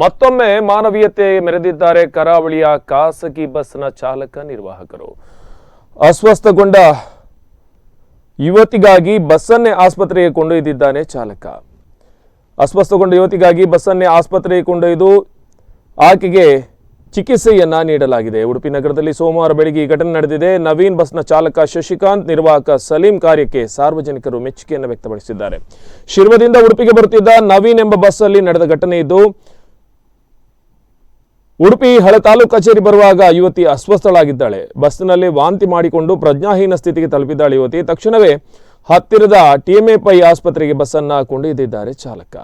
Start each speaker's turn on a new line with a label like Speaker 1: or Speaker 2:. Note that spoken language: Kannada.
Speaker 1: ಮತ್ತೊಮ್ಮೆ ಮಾನವೀಯತೆ ಮೆರೆದಿದ್ದಾರೆ ಕರಾವಳಿಯ ಖಾಸಗಿ ಬಸ್ನ ಚಾಲಕ ನಿರ್ವಾಹಕರು. ಅಸ್ವಸ್ಥಗೊಂಡ ಯುವತಿಗಾಗಿ ಬಸ್ಸನ್ನೇ ಆಸ್ಪತ್ರೆಗೆ ಕೊಂಡೊಯ್ದಿದ್ದಾನೆ ಚಾಲಕ. ಅಸ್ವಸ್ಥಗೊಂಡ ಯುವತಿಗಾಗಿ ಬಸ್ಸನ್ನೇ ಆಸ್ಪತ್ರೆಗೆ ಕೊಂಡೊಯ್ದು ಆಕೆಗೆ ಚಿಕಿತ್ಸೆಯನ್ನ ನೀಡಲಾಗಿದೆ. ಉಡುಪಿ ನಗರದಲ್ಲಿ ಸೋಮವಾರ ಬೆಳಿಗ್ಗೆ ಈ ಘಟನೆ ನಡೆದಿದೆ. ನವೀನ್ ಬಸ್ನ ಚಾಲಕ ಶಶಿಕಾಂತ್, ನಿರ್ವಾಹಕ ಸಲೀಂ ಕಾರ್ಯಕ್ಕೆ ಸಾರ್ವಜನಿಕರು ಮೆಚ್ಚುಗೆಯನ್ನು ವ್ಯಕ್ತಪಡಿಸಿದ್ದಾರೆ. ಶಿರ್ವದಿಂದ ಉಡುಪಿಗೆ ಬರುತ್ತಿದ್ದ ನವೀನ್ ಎಂಬ ಬಸ್ಸಲ್ಲಿ ನಡೆದ ಘಟನೆ ಇದ್ದು ಉಡುಪಿ ಹಳೆ ತಾಲೂಕು ಕಚೇರಿ ಬರುವಾಗ ಯುವತಿ ಅಸ್ವಸ್ಥಳಾಗಿದ್ದಾಳೆ. ಬಸ್ನಲ್ಲಿ ವಾಂತಿ ಮಾಡಿಕೊಂಡು ಪ್ರಜ್ಞಾಹೀನ ಸ್ಥಿತಿಗೆ ತಲುಪಿದ್ದಾಳೆ ಯುವತಿ. ತಕ್ಷಣವೇ ಹತ್ತಿರದ ಟಿಎಂಎಪೈ ಆಸ್ಪತ್ರೆಗೆ ಬಸ್ಸನ್ನ ಕೊಂಡೊಯ್ದಿದ್ದಾರೆ ಚಾಲಕ.